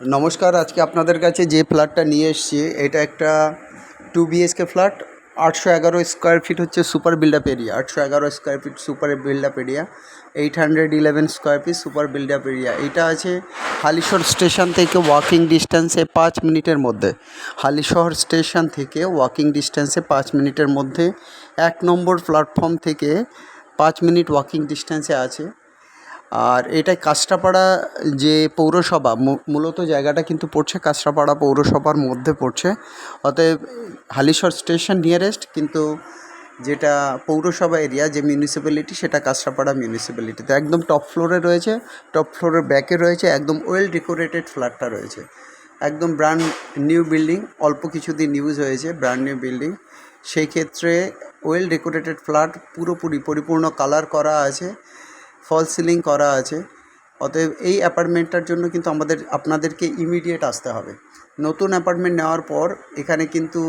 নমস্কার, আজকে আপনাদের কাছে যে ফ্ল্যাটটা নিয়ে এসছি, এটা একটা টু বিএসকে ফ্ল্যাট আটশো এগারো স্কোয়ার ফিট হচ্ছে সুপার বিল্ড আপ এরিয়া আটশো এগারো square feet super build up area eight hundred eleven square feet super build up area এটা আছে হালিশহর স্টেশন থেকে ওয়াকিং ডিস্টেন্সে পাঁচ মিনিটের মধ্যে। হালিশহর স্টেশন থেকে ওয়াকিং ডিস্টেন্সে পাঁচ মিনিটের মধ্যে। এক নম্বর প্ল্যাটফর্ম থেকে পাঁচ মিনিট ওয়াকিং ডিস্টেন্সে আছে। আর এটা কাঁচরাপাড়া যে পৌরসভা মূলত জায়গাটা কিন্তু পড়ছে কাঁচরাপাড়া পৌরসভার মধ্যে পড়ছে। অতএব হালিশহর স্টেশন নিয়ারেস্ট কিন্তু যেটা পৌরসভা এরিয়া যে মিউনিসিপ্যালিটি সেটা কাঁচরাপাড়া মিউনিসিপ্যালিটি তো। একদম টপ ফ্লোরে রয়েছে টপ ফ্লোরের ব্যাকে রয়েছে, একদম ওয়েল ডেকোরেটেড ফ্ল্যাটটা রয়েছে। একদম ব্র্যান্ড নিউ বিল্ডিং অল্প কিছুদিন ইউজ হয়েছে ব্র্যান্ড নিউ বিল্ডিং সেই ক্ষেত্রে ওয়েল ডেকোরেটেড ফ্ল্যাট পুরোপুরি পরিপূর্ণ কালার করা আছে। ফল সিলিং করা আছে। অতএব এই অ্যাপার্টমেন্টটার জন্য কিন্তু আমাদের, আপনাদেরকে ইমিডিয়েট আসতে হবে। নতুন অ্যাপার্টমেন্ট নেওয়ার পর এখানে কিন্তু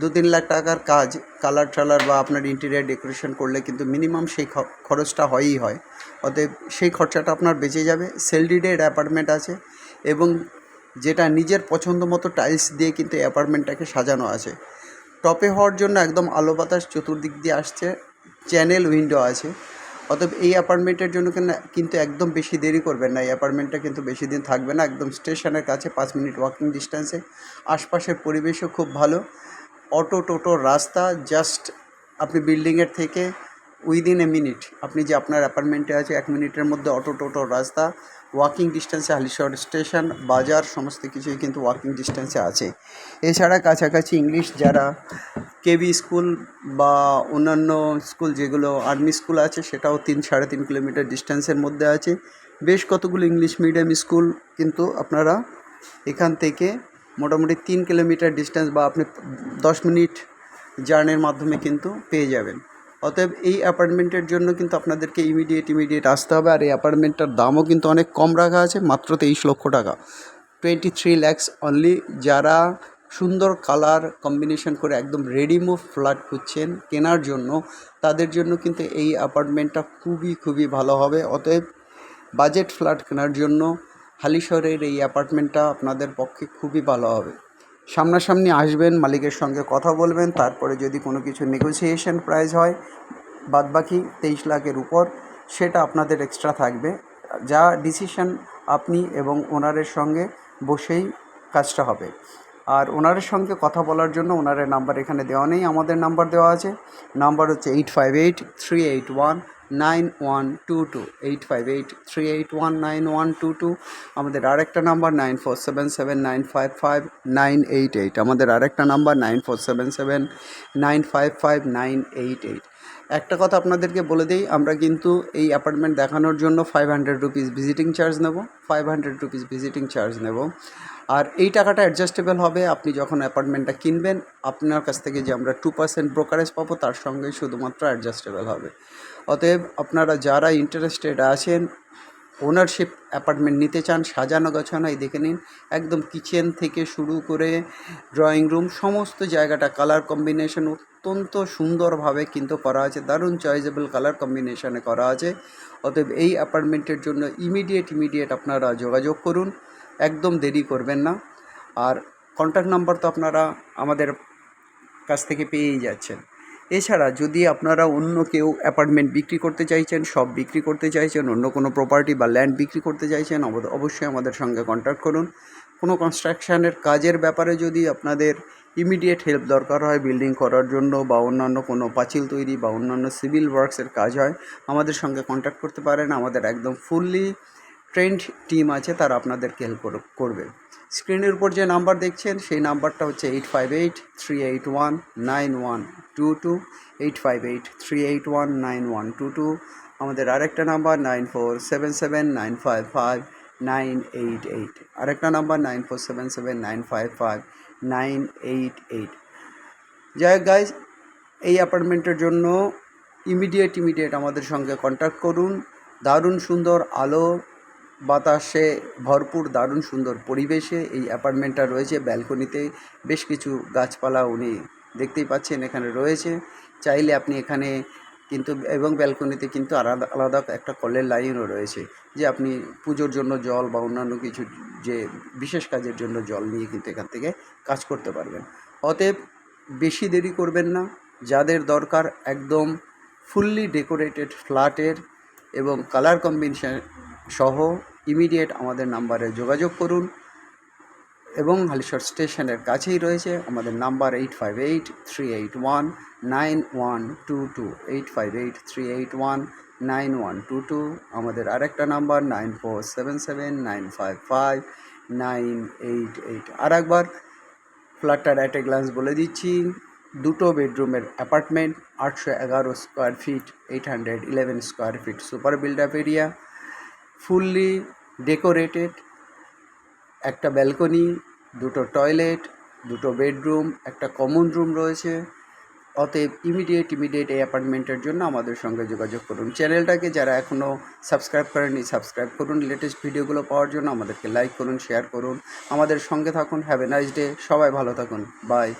দু তিন লাখ টাকার কাজ, কালার টালার বা আপনার ইন্টেরিয়ার ডেকোরেশন করলে কিন্তু মিনিমাম সেই খরচটা হয়ই হয়। অতএব সেই খরচাটা আপনার বেঁচে যাবে। সেলডিডেড অ্যাপার্টমেন্ট আছে এবং যেটা নিজের পছন্দ মতো টাইলস দিয়ে কিন্তু অ্যাপার্টমেন্টটাকে সাজানো আছে। টপে হওয়ার জন্য একদম আলো বাতাস চতুর্দিক দিয়ে আসছে। চ্যানেল উইন্ডো আছে। অতএব এই অ্যাপার্টমেন্টের জন্য কিনা- কিন্তু একদম বেশি দেরি করবেন না। এই অ্যাপার্টমেন্টটা কিন্তু বেশি দিন থাকবে না। একদম স্টেশনের কাছে পাঁচ মিনিট ওয়াকিং ডিস্টেন্সে আশপাশের পরিবেশও খুব ভালো। অটো টোটোর রাস্তা জাস্ট আপনি বিল্ডিংয়ের থেকে উইদিন এ মিনিট আপনি যে আপনার অ্যাপার্টমেন্টে আছে, এক মিনিটের মধ্যে অটো টোটো রাস্তা ওয়াকিং ডিস্টেন্সে হালিশহর স্টেশন বাজার, সমস্ত কিছুই কিন্তু ওয়াকিং ডিস্টেন্সে আছে। এছাড়া কাছাকাছি ইংলিশ যারা কেবি স্কুল বা অন্যান্য স্কুল যেগুলো আর্মি স্কুল আছে, সেটাও তিন সাড়ে তিন কিলোমিটার ডিস্টেন্সের মধ্যে আছে। বেশ কতগুলো ইংলিশ মিডিয়াম স্কুল কিন্তু আপনারা এখান থেকে মোটামুটি তিন কিলোমিটার ডিস্টেন্স বা আপনি দশ মিনিট জার্নির মাধ্যমে কিন্তু পেয়ে যাবেন। অতএব এই অ্যাপার্টমেন্টের জন্য কিন্তু আপনাদেরকে ইমিডিয়েট ইমিডিয়েট আসতে হবে। আর এই অ্যাপার্টমেন্টটার দামও কিন্তু অনেক কম রাখা আছে, মাত্র তেইশ লক্ষ টাকা। টোয়েন্টি থ্রি ল্যাক্স অনলি যারা সুন্দর কালার কম্বিনেশন করে একদম রেডিমুভ ফ্ল্যাট খুঁজছেন, কেনার জন্য, তাদের জন্য কিন্তু এই অ্যাপার্টমেন্টটা খুবই খুবই ভালো হবে। অতএব বাজেট ফ্ল্যাট কেনার জন্য হালিশহরের এই অ্যাপার্টমেন্টটা আপনাদের পক্ষে খুবই ভালো হবে। সামনাসামনি আসবেন, মালিকের সঙ্গে কথা বলবেন, তারপরে যদি কোনো কিছু নেগোসিয়েশন প্রাইস হয়, বাদবাকি তেইশ লাখের উপর, সেটা আপনাদের এক্সট্রা থাকবে। যা ডিসিশন আপনি এবং ওনারের সঙ্গে বসেই কাজটা হবে। আর ওনারের সঙ্গে কথা বলার জন্য ওনারের নাম্বার এখানে দেওয়া নেই, আমাদের নাম্বার দেওয়া আছে। নাম্বার হচ্ছে eight five eight three eight one nine one two two, eight five eight, three eight one, nine one two two, আমাদের আরেকটা number, nine four seven seven nine five five nine eight eight, আমাদের আরেকটা number, nine four seven seven nine five five nine eight eight. একটা কথা আপনাদেরকে বলে দিই, আমরা কিন্তু এই অ্যাপার্টমেন্ট দেখানোর জন্য five hundred rupees visiting charge নেব five hundred rupees visiting charge নেব। আর এই টাকাটা অ্যাডজাস্টেবল হবে, আপনি যখন অ্যাপার্টমেন্টটা কিনবেন, আপনার কাছ থেকে যে আমরা টু পার্সেন্ট ব্রোকারেজ পাবো, তার সঙ্গে শুধুমাত্র অ্যাডজাস্টেবল হবে। অতএব আপনারা যারা ইন্টারেস্টেড আছেন ওনারশিপ অ্যাপার্টমেন্ট নিতে চান, সাজানো গোছানো, এই দেখে নিন, একদম কিচেন থেকে শুরু করে ড্রয়িং রুম সমস্ত জায়গাটা কালার কম্বিনেশন অত্যন্ত সুন্দরভাবে কিন্তু করা আছে, দারুণ চয়েজেবল কালার কম্বিনেশনে করা আছে। অতএব এই অ্যাপার্টমেন্টের জন্য ইমিডিয়েট ইমিডিয়েট আপনারা যোগাযোগ করুন, একদম দেরি করবেন না। আর কন্ট্যাক্ট নাম্বার তো আপনারা আমাদের কাছ থেকে পেয়েই যাচ্ছেন। এছাড়া যদি আপনারা অন্য কেউ অ্যাপার্টমেন্ট বিক্রি করতে চাইছেন সব বিক্রি করতে চাইছেন, অন্য কোনো প্রপার্টি বা ল্যান্ড বিক্রি করতে চাইছেন অবশ্যই আমাদের সঙ্গে কন্ট্যাক্ট করুন। কোনো কনস্ট্রাকশানের কাজের ব্যাপারে যদি আপনাদের ইমিডিয়েট হেল্প দরকার হয় বিল্ডিং করার জন্য বা অন্যান্য কোনো পাঁচিল তৈরি বা অন্যান্য সিভিল ওয়ার্কসের কাজ হয়, আমাদের সঙ্গে কন্ট্যাক্ট করতে পারেন। আমাদের একদম ফুললি ট্রেন্ড টিম আছে, তারা আপনাদেরকে হেল্প করবে। স্ক্রিনের উপর যে নাম্বার দেখছেন, সেই নাম্বারটা হচ্ছে eight five eight three eight one nine one two two eight five eight three eight one nine one two two আমাদের আরেকটা number nine four seven seven nine five five nine eight eight আরেকটা number nine four seven seven nine five five nine eight eight যাই হোক guys এই অ্যাপার্টমেন্টের জন্য immediate immediate আমাদের সঙ্গে কন্ট্যাক্ট করুন। দারুণ সুন্দর আলো বাতাসে ভরপুর, দারুণ সুন্দর পরিবেশে এই অ্যাপার্টমেন্টটা রয়েছে, ব্যালকনিতে বেশ কিছু গাছপালা উনি দেখতেই পাচ্ছেন, এখানে রয়েছে। চাইলে আপনি এখানে কিন্তু, এবং ব্যালকনিতে কিন্তু আলাদা আলাদা একটা কলের লাইনও রয়েছে, যে আপনি পুজোর জন্য জল বা অন্যান্য কিছু যে বিশেষ কাজের জন্য জল নিয়ে কিন্তু এখান থেকে কাজ করতে পারবেন। অতএব বেশি দেরি করবেন না, যাদের দরকার একদম ফুললি ডেকোরেটেড ফ্ল্যাটের এবং কালার কম্বিনেশন সহ ইমিডিয়েট আমাদের নাম্বারে যোগাযোগ করুন এবং হালিশহর স্টেশনের কাছেই রয়েছে আমাদের number eight five eight three eight one nine one two two eight five eight three eight one nine one two two আমাদের আরেকটা number nine four seven seven nine five five nine eight eight আর একবার ফ্ল্যাটটার at a glance বলে দিচ্ছি, দুটো বেডরুমের apartment আটশো এগারো square feet eight hundred eleven square feet super build up area fully decorated একটা ব্যালকনি, দুটো টয়লেট, দুটো বেডরুম, একটা কমন রুম রয়েছে। অতএব ইমিডিয়েট ইমিডিয়েট এই অ্যাপার্টমেন্টের জন্য আমাদের সঙ্গে যোগাযোগ করুন। চ্যানেলটাকে যারা এখনও সাবস্ক্রাইব করেননি, সাবস্ক্রাইব করুন। লেটেস্ট ভিডিওগুলো পাওয়ার জন্য আমাদেরকে লাইক করুন শেয়ার করুন। আমাদের সঙ্গে থাকুন। হ্যাভ এ নাইস ডে সবাই ভালো থাকুন। বাই